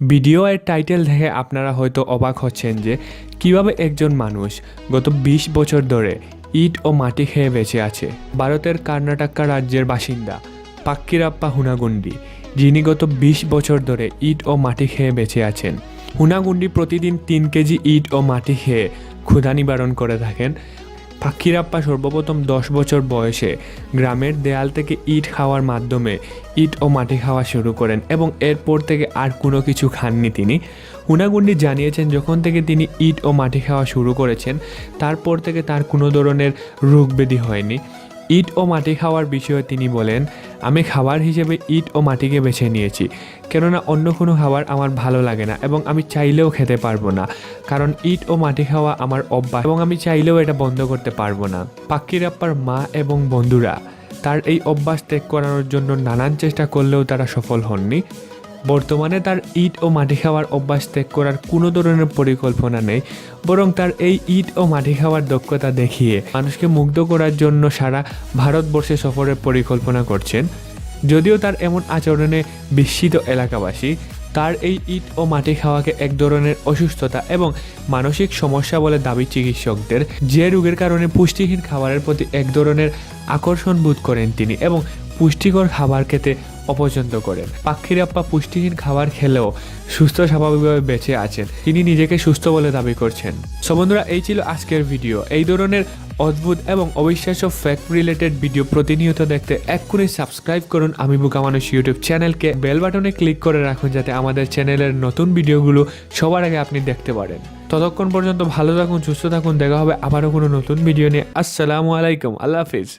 Video এর title দেখে আপনারা হয়তো অবাক হচ্ছেন যে কীভাবে একজন মানুষ গত ২০ বছর ধরে ইট ও মাটি খেয়ে বেঁচে আছে। ভারতের কর্ণাটকা রাজ্যের বাসিন্দা পাক্কিরাপ্পা হুনাগুন্ডি, যিনি গত ২০ বছর ধরে ইট ও মাটি খেয়ে বেঁচে আছেন। হুনাগুন্ডি প্রতিদিন তিন কেজি ইট ও মাটি খেয়ে ক্ষুধা নিবারণ করে থাকেন। পাখিরাপ্পা সর্বপ্রথম দশ বছর বয়সে গ্রামের দেয়াল থেকে ইট খাওয়ার মাধ্যমে ইট ও মাটি খাওয়া শুরু করেন এবং এরপর থেকে আর কোনো কিছু খাননি তিনি। হুনাগুন্ডি জানিয়েছেন, যখন থেকে তিনি ইট ও মাটি খাওয়া শুরু করেছেন, তারপর থেকে তার কোনো ধরনের রোগ হয়নি। ইট ও মাটি খাওয়ার বিষয়ে তিনি বলেন আমি খাবার হিসেবে ইট ও মাটিকে বেছে নিয়েছি, কেননা অন্য কোনো খাবার আমার ভালো লাগে না এবং আমি চাইলেও খেতে পারব না, কারণ ইট ও মাটি খাওয়া আমার অভ্যাস এবং আমি চাইলেও এটা বন্ধ করতে পারব না। পাক্কিরাপ্পার মা এবং বন্ধুরা, তার এই অভ্যাস ত্যাগ করানোর জন্য নানান চেষ্টা করলেও তারা সফল হননি। বর্তমানে তার ইট ও মাটি খাওয়ার অভ্যাস ত্যাগ করার কোনো ধরনের পরিকল্পনা নেই, বরং তার এই ইট ও মাটি খাওয়ার দক্ষতা দেখিয়ে মানুষকে মুগ্ধ করার জন্য সারা ভারতবর্ষে সফরের পরিকল্পনা করছেন। যদিও তার এমন আচরণে বিস্মিত এলাকাবাসী, তার এই ইট ও মাটি খাওয়াকে এক ধরনের অসুস্থতা এবং মানসিক সমস্যা বলে দাবি চিকিৎসকদের। যে রোগের কারণে পুষ্টিহীন খাবারের প্রতি এক ধরনের আকর্ষণ বোধ করেন তিনি এবং পুষ্টিকর খাবার খেতে অপছন্দ করেন। পাখিরাপ্পা পুষ্টিহীন খাবার খেলেও সুস্থ স্বাভাবিকভাবে বেঁচে আছেন। তিনি নিজেকে সুস্থ বলে দাবি করছেন। সো বন্ধুরা, এই ছিল আজকের ভিডিও। এই ধরনের অদ্ভুত এবং অবিশ্বাস্য ফ্যাক্ট রিলেটেড ভিডিও প্রতিনিয়ত দেখতে এক্ষুনি সাবস্ক্রাইব করুন আমি বুকা মানুষ ইউটিউব চ্যানেলকে বেল বাটনে ক্লিক করে রাখুন যাতে আমাদের চ্যানেলের নতুন ভিডিওগুলো সবার আগে আপনি দেখতে পারেন। ততক্ষণ পর্যন্ত ভালো থাকুন, সুস্থ থাকুন। দেখা হবে আবারও কোনো নতুন ভিডিও নিয়ে। আসসালামু আলাইকুম। আল্লাহ হাফিজ।